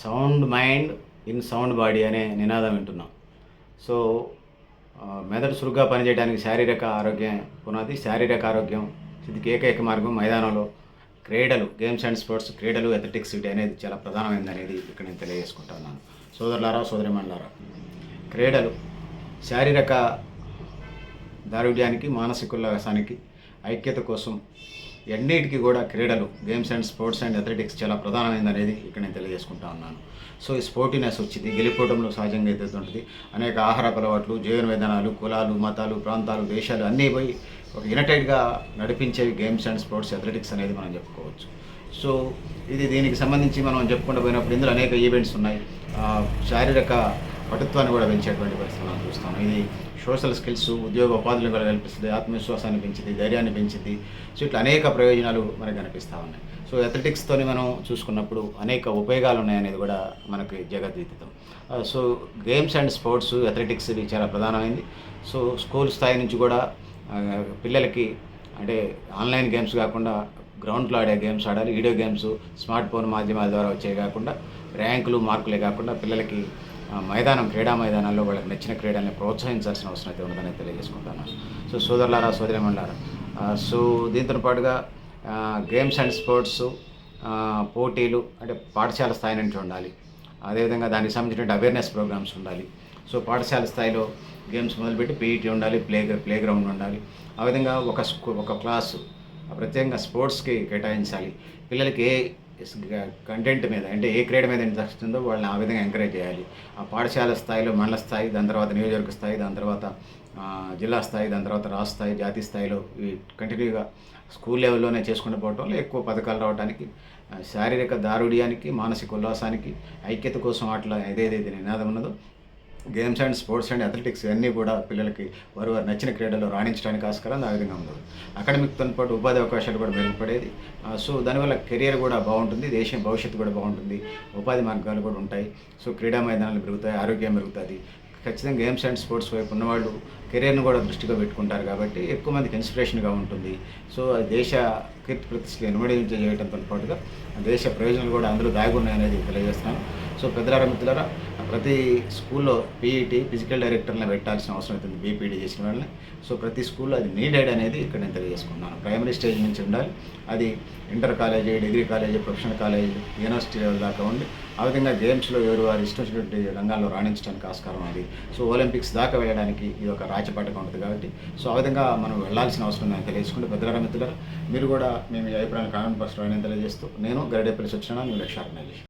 Sound mind in sound body అనే నినాదం వింటున్నాం. సో మెదడు చురుగ్గా పనిచేయడానికి శారీరక ఆరోగ్యం పునాది శారీరక ఆరోగ్యం ఇది ఏకైక మార్గం మైదానంలో క్రీడలు గేమ్స్ అండ్ స్పోర్ట్స్ క్రీడలు అథ్లెటిక్స్ ఇటు అనేది చాలా ప్రధానమైనది అనేది ఇక్కడ నేను తెలియజేసుకుంటున్నాను. సోదరులారా సోదరిమణులారా క్రీడలు శారీరక దారుఢ్యానికి మానసిక ఉల్లాసానికి ఐక్యత కోసం ఎన్నిటికీ కూడా క్రీడలు games and sports and athletics చాలా ప్రధానమైనది అనేది ఇక్కడ నేను తెలియజేసుకుంటా ఉన్నాను. సో ఈ స్పోర్టినెస్ వచ్చింది గెలిపోవడంలో సహజంగా అయితే ఉంటుంది అనేక ఆహార అలవాట్లు జీవన విధానాలు కులాలు మతాలు ప్రాంతాలు దేశాలు అన్నీ పోయి ఒక యునైటెడ్గా నడిపించేవి గేమ్స్ అండ్ స్పోర్ట్స్ అథ్లెటిక్స్ అనేది మనం చెప్పుకోవచ్చు. సో ఇది దీనికి సంబంధించి మనం చెప్పుకుంటూ పోయినప్పుడు ఇందులో అనేక ఈవెంట్స్ ఉన్నాయి. శారీరక పటుత్వాన్ని కూడా పెంచేటువంటి పరిస్థితి మనం చూస్తాం ఇది సోషల్ స్కిల్స్ ఉద్యోగ ఉపాధులు కూడా కల్పిస్తుంది ఆత్మవిశ్వాసాన్ని పెంచింది ధైర్యాన్ని పెంచింది. సో ఇట్లా అనేక ప్రయోజనాలు మనకు కనిపిస్తూ ఉన్నాయి. సో అథ్లెటిక్స్తోని మనం చూసుకున్నప్పుడు అనేక ఉపయోగాలు ఉన్నాయనేది కూడా మనకి జగద్విదితం. So games and sports athletics ఇది చాలా ప్రధానమైంది. సో స్కూల్ స్థాయి నుంచి కూడా పిల్లలకి అంటే ఆన్లైన్ గేమ్స్ కాకుండా గ్రౌండ్లో ఆడే గేమ్స్ ఆడాలి వీడియో గేమ్స్ స్మార్ట్ ఫోన్ మాధ్యమాల ద్వారా వచ్చే కాకుండా ర్యాంకులు మార్కులే కాకుండా పిల్లలకి మైదానం క్రీడా మైదానాల్లో వాళ్ళకి నచ్చిన క్రీడల్ని ప్రోత్సహించాల్సిన అవసరం అయితే ఉందని తెలియజేసుకుంటాను సో సోదరులారా సోదరిమణులారా సో దీంతో పాటుగా గేమ్స్ అండ్ స్పోర్ట్స్ పోటీలు అంటే పాఠశాల స్థాయి నుంచి ఉండాలి. అదేవిధంగా దానికి సంబంధించిన అవేర్నెస్ ప్రోగ్రామ్స్ ఉండాలి. సో పాఠశాల స్థాయిలో గేమ్స్ మొదలుపెట్టి పీఈటీ ఉండాలి ప్లే ప్లే గ్రౌండ్ ఉండాలి. ఆ విధంగా ఒక స్కూ ఒక క్లాసు ప్రత్యేకంగా స్పోర్ట్స్కి కేటాయించాలి. పిల్లలకి ఏ కంటెంట్ మీద అంటే ఏ క్రీడ మీద ఇంట్రెస్ట్ ఉందో వాళ్ళని ఆ విధంగా ఎంకరేజ్ చేయాలి. ఆ పాఠశాల స్థాయిలో మండల స్థాయి దాని తర్వాత నియోజకవర్గ స్థాయి దాని తర్వాత జిల్లా స్థాయి దాని తర్వాత రాష్ట్ర స్థాయి జాతీయ స్థాయిలో కంటిన్యూగా స్కూల్ లెవెల్లోనే చేసుకుంటూ పోవటం వల్ల ఎక్కువ పథకాలు రావడానికి శారీరక దారుఢ్యానికి మానసిక ఉల్లాసానికి ఐక్యత కోసం అట్లా ఏదేదైతే నినాదం ఉన్నదో games and sports and athletics ఇవన్నీ కూడా పిల్లలకి వారు వారు నచ్చిన క్రీడలు రాణించడానికి ఆస్కారం ఆ విధంగా ఉండదు అకాడమిక్తో పాటు ఉపాధి అవకాశాలు కూడా మెరుగుపడేది. సో దానివల్ల కెరియర్ కూడా బాగుంటుంది దేశం భవిష్యత్తు కూడా బాగుంటుంది ఉపాధి మార్గాలు కూడా ఉంటాయి. సో క్రీడా మైదానాలు పెరుగుతాయి ఆరోగ్యం పెరుగుతుంది. ఖచ్చితంగా గేమ్స్ అండ్ స్పోర్ట్స్ వైపు ఉన్నవాళ్ళు కెరీర్ను కూడా దృష్టిగా పెట్టుకుంటారు కాబట్టి ఎక్కువ మందికి ఇన్స్పిరేషన్గా ఉంటుంది. సో అది దేశ కీర్తి ప్రతిష్టలు ఇన్వడించ చేయడంతో పాటుగా దేశ ప్రయోజనాలు కూడా అందులో దాగి ఉన్నాయనేది తెలియజేస్తున్నాను. సో పెద్దలారా మిత్రులారా ప్రతి స్కూల్లో పీఈటీ ఫిజికల్ డైరెక్టర్ని పెట్టాల్సిన అవసరం అవుతుంది బీపీడీ చేసిన వాళ్ళని. సో ప్రతి స్కూల్లో అది నీడెడ్ అనేది ఇక్కడ నేను తెలియజేసుకున్నాను ప్రైమరీ స్టేజ్ నుంచి ఉండాలి. అది inter college degree college professional college university level దాకా ఉండి ఆ విధంగా గేమ్స్లో ఎవరు వారు ఇష్టమైనటువంటి రంగాల్లో రాణించడానికి ఆస్కారం అది. సో ఒలింపిక్స్ దాకా వెళ్ళడానికి ఇది ఒక రాచపాటగా ఉంటుంది కాబట్టి సో ఆ విధంగా మనం వెళ్ళాల్సిన అవసరం ఉందని తెలియజేసుకుంటే పెద్దల మిత్రులారా మీరు కూడా మేము ఈ అభిప్రాయాన్ని కామెంట్ పర్సన్ తెలియజేస్తూ నేను గరిడేపల్లి సత్యనారాయణ మీ లక్ష్యాలు